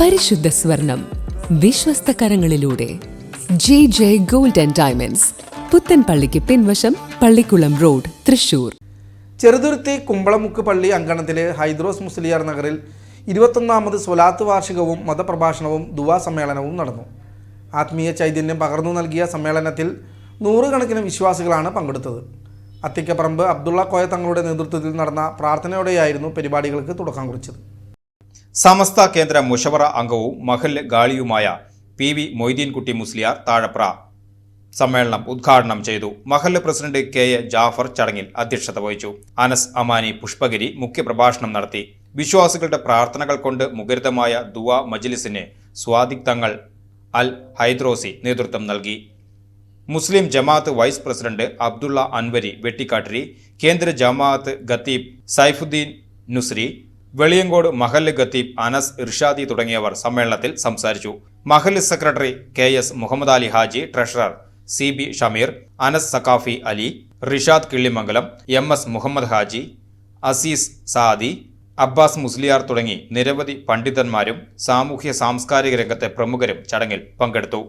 പരിശുദ്ധ സ്വർണം വിശ്വസ്ത കരങ്ങളിലൂടെ J J gold and diamonds പുത്തൻപള്ളിക്ക് പിൻവശം പള്ളിക്കുളം റോഡ് തൃശൂർ. ചെറുതുരുത്തി കുമ്പളമുക്ക് പള്ളി അങ്കണത്തിലെ ഹൈദ്രോസ് മുസ്ലിയാർ നഗറിൽ ഇരുപത്തൊന്നാമത് സ്വലാത്ത് വാർഷികവും മതപ്രഭാഷണവും ദുവാ സമ്മേളനവും നടന്നു. ആത്മീയ ചൈതന്യം പകർന്നു നൽകിയ സമ്മേളനത്തിൽ നൂറുകണക്കിന് വിശ്വാസികളാണ് പങ്കെടുത്തത്. അത്തിക്കപ്പറമ്പ് അബ്ദുള്ള കോയ തങ്ങളുടെ നേതൃത്വത്തിൽ നടന്ന പ്രാർത്ഥനയോടെയായിരുന്നു പരിപാടികൾക്ക് തുടക്കം കുറിച്ചത്. സമസ്ത കേന്ദ്ര മുഷവറ അംഗവും മഹൽ ഗാളിയുമായ പി വി മൊയ്തീൻകുട്ടി മുസ്ലിയാർ താഴപ്ര സമ്മേളനം ഉദ്ഘാടനം ചെയ്തു. മഹൽ പ്രസിഡന്റ് കെ എ ജാഫർ ചടങ്ങിൽ അധ്യക്ഷത വഹിച്ചു. അനസ് അമാനി പുഷ്പഗിരി മുഖ്യപ്രഭാഷണം നടത്തി. വിശ്വാസികളുടെ പ്രാർത്ഥനകൾ കൊണ്ട് മുഖരിതമായ ദുവ മജ്ലിസിന് സ്വാദിക്തങ്ങൾ അൽ ഹൈദ്രോസി നേതൃത്വം നൽകി. മുസ്ലിം ജമാഅത്ത് വൈസ് പ്രസിഡന്റ് അബ്ദുള്ള അൻവരി വെട്ടിക്കാട്ടിരി കേന്ദ്ര ജമാഅത്ത് ഖത്തീബ് സൈഫുദ്ദീൻ നുസ്രി വെളിയങ്കോട് മഹല്ല് ഖത്തീബ് അനസ് ഇർഷാദി തുടങ്ങിയവർ സമ്മേളനത്തിൽ സംസാരിച്ചു. മഹല്ല് secretary K S Muhammad Ali Haji treasurer C B Shameer Anas Saqafi Ali Rishad Killimangalam M S Muhammad Haji Azeez Sadi Abbas Musliyar തുടങ്ങി നിരവധി പണ്ഡിതന്മാരും സാമൂഹ്യ സാംസ്കാരിക രംഗത്തെ പ്രമുഖരും ചടങ്ങിൽ പങ്കെടുത്തു.